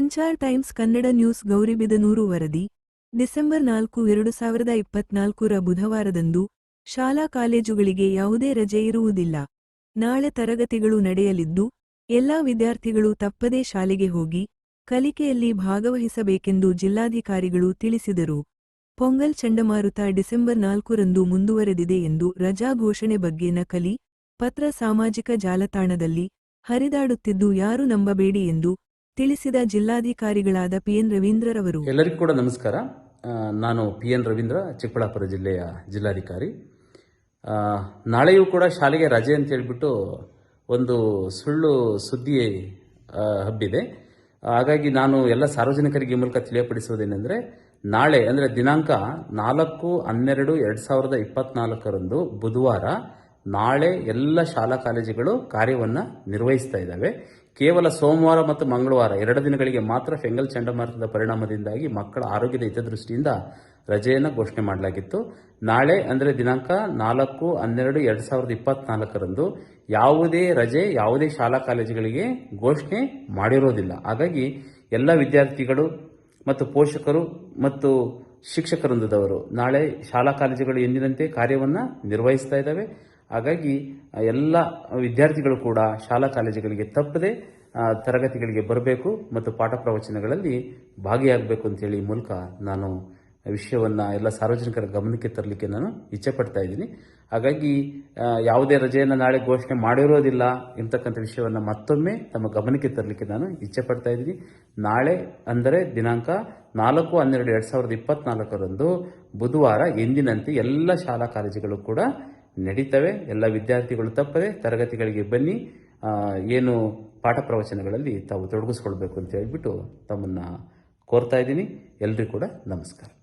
Sanchar Times Kannada news Gauribidanur ವರದಿ. December ನಾಲ್ಕು, ಎರಡು ಸಾವಿರದ ಇಪ್ಪತ್ನಾಲ್ಕರ ಬುಧವಾರದಂದು ಶಾಲಾ ಕಾಲೇಜುಗಳಿಗೆ ಯಾವುದೇ ರಜೆ ಇರುವುದಿಲ್ಲ. ನಾಳೆ ತರಗತಿಗಳು ನಡೆಯಲಿದ್ದು, ಎಲ್ಲಾ ವಿದ್ಯಾರ್ಥಿಗಳು ತಪ್ಪದೇ ಶಾಲೆಗೆ ಹೋಗಿ ಕಲಿಕೆಯಲ್ಲಿ ಭಾಗವಹಿಸಬೇಕೆಂದು ಜಿಲ್ಲಾಧಿಕಾರಿಗಳು ತಿಳಿಸಿದರು. ಪೊಂಗಲ್ ಚಂಡಮಾರುತ ಡಿಸೆಂಬರ್ ನಾಲ್ಕರಂದು ಮುಂದುವರೆದಿದೆ ಎಂದು ರಜಾ ಘೋಷಣೆ ಬಗ್ಗೆ ನಕಲಿ ಪತ್ರ ಸಾಮಾಜಿಕ ಜಾಲತಾಣದಲ್ಲಿ ಹರಿದಾಡುತ್ತಿದ್ದು ಯಾರು ನಂಬಬೇಡಿ ಎಂದು ತಿಳಿಸಿದ ಜಿಲ್ಲಾಧಿಕಾರಿಗಳಾದ ಪಿಎನ್ ರವೀಂದ್ರರವರು. ಎಲ್ಲರಿಗೂ ಕೂಡ ನಮಸ್ಕಾರ. ನಾನು ಪಿ ಎನ್ ರವೀಂದ್ರ, ಚಿಕ್ಕಬಳ್ಳಾಪುರ ಜಿಲ್ಲೆಯ ಜಿಲ್ಲಾಧಿಕಾರಿ. ನಾಳೆಯೂ ಕೂಡ ಶಾಲೆಗೆ ರಜೆ ಅಂತ ಹೇಳ್ಬಿಟ್ಟು ಒಂದು ಸುಳ್ಳು ಸುದ್ದಿ ಹಬ್ಬಿದೆ. ಹಾಗಾಗಿ ನಾನು ಎಲ್ಲ ಸಾರ್ವಜನಿಕರಿಗೆ ಈ ಮೂಲಕ ತಿಳಿಯಪಡಿಸುವುದೇನೆಂದರೆ, ನಾಳೆ ಅಂದರೆ ದಿನಾಂಕ ನಾಲ್ಕು ಹನ್ನೆರಡು ಎರಡು ಸಾವಿರದ ಇಪ್ಪತ್ನಾಲ್ಕರಂದು ಬುಧವಾರ ನಾಳೆ ಎಲ್ಲ ಶಾಲಾ ಕಾಲೇಜುಗಳು ಕಾರ್ಯವನ್ನು ನಿರ್ವಹಿಸ್ತಾ ಇದ್ದಾವೆ. ಕೇವಲ ಸೋಮವಾರ ಮತ್ತು ಮಂಗಳವಾರ ಎರಡು ದಿನಗಳಿಗೆ ಮಾತ್ರ ಫೆಂಗಲ್ ಚಂಡಮಾರುತದ ಪರಿಣಾಮದಿಂದಾಗಿ ಮಕ್ಕಳ ಆರೋಗ್ಯದ ಹಿತದೃಷ್ಟಿಯಿಂದ ರಜೆಯನ್ನು ಘೋಷಣೆ ಮಾಡಲಾಗಿತ್ತು. ನಾಳೆ ಅಂದರೆ ದಿನಾಂಕ ನಾಲ್ಕು, ಹನ್ನೆರಡು, ಎರಡು ಸಾವಿರದ ಇಪ್ಪತ್ನಾಲ್ಕರಂದು ಯಾವುದೇ ರಜೆ ಯಾವುದೇ ಶಾಲಾ ಕಾಲೇಜುಗಳಿಗೆ ಘೋಷಣೆ ಮಾಡಿರೋದಿಲ್ಲ. ಹಾಗಾಗಿ ಎಲ್ಲ ವಿದ್ಯಾರ್ಥಿಗಳು ಮತ್ತು ಪೋಷಕರು ಮತ್ತು ಶಿಕ್ಷಕವೃಂದದವರು ನಾಳೆ ಶಾಲಾ ಕಾಲೇಜುಗಳು ಎಂದಿನಂತೆ ಕಾರ್ಯವನ್ನು ನಿರ್ವಹಿಸ್ತಾ ಇದ್ದಾವೆ. ಹಾಗಾಗಿ ಎಲ್ಲ ವಿದ್ಯಾರ್ಥಿಗಳು ಕೂಡ ಶಾಲಾ ಕಾಲೇಜುಗಳಿಗೆ ತಪ್ಪದೆ ತರಗತಿಗಳಿಗೆ ಬರಬೇಕು ಮತ್ತು ಪಾಠ ಪ್ರವಚನಗಳಲ್ಲಿ ಭಾಗಿಯಾಗಬೇಕು ಅಂತೇಳಿ ಈ ಮೂಲಕ ನಾನು ವಿಷಯವನ್ನು ಎಲ್ಲ ಸಾರ್ವಜನಿಕರ ಗಮನಕ್ಕೆ ತರಲಿಕ್ಕೆ ನಾನು ಇಚ್ಛೆ ಪಡ್ತಾ ಇದ್ದೀನಿ. ಹಾಗಾಗಿ ಯಾವುದೇ ರಜೆಯನ್ನು ನಾಳೆ ಘೋಷಣೆ ಮಾಡಿರೋದಿಲ್ಲ ಎಂತಕ್ಕಂಥ ವಿಷಯವನ್ನು ಮತ್ತೊಮ್ಮೆ ತಮ್ಮ ಗಮನಕ್ಕೆ ತರಲಿಕ್ಕೆ ನಾನು ಇಚ್ಛೆ ಪಡ್ತಾ ಇದ್ದೀನಿ. ನಾಳೆ ಅಂದರೆ ದಿನಾಂಕ ನಾಲ್ಕು ಹನ್ನೆರಡು ಎರಡು ಸಾವಿರದ ಇಪ್ಪತ್ನಾಲ್ಕರಂದು ಬುಧವಾರ ಎಂದಿನಂತೆ ಎಲ್ಲ ಶಾಲಾ ಕಾಲೇಜುಗಳು ಕೂಡ ನಡೀತವೆ, ಎಲ್ಲ ವಿದ್ಯಾರ್ಥಿಗಳು ತಪ್ಪದೆ ತರಗತಿಗಳಿಗೆ ಬನ್ನಿ. ಏನು ಪಾಠ ಪ್ರವಚನಗಳಲ್ಲಿ ತಾವು ತೊಡಗಿಸ್ಕೊಳ್ಬೇಕು ಅಂತ ಹೇಳ್ಬಿಟ್ಟು ತಮ್ಮನ್ನು ಕೋರ್ತಾ ಇದ್ದೀನಿ. ಎಲ್ಲರಿಗೂ ಕೂಡ ನಮಸ್ಕಾರ.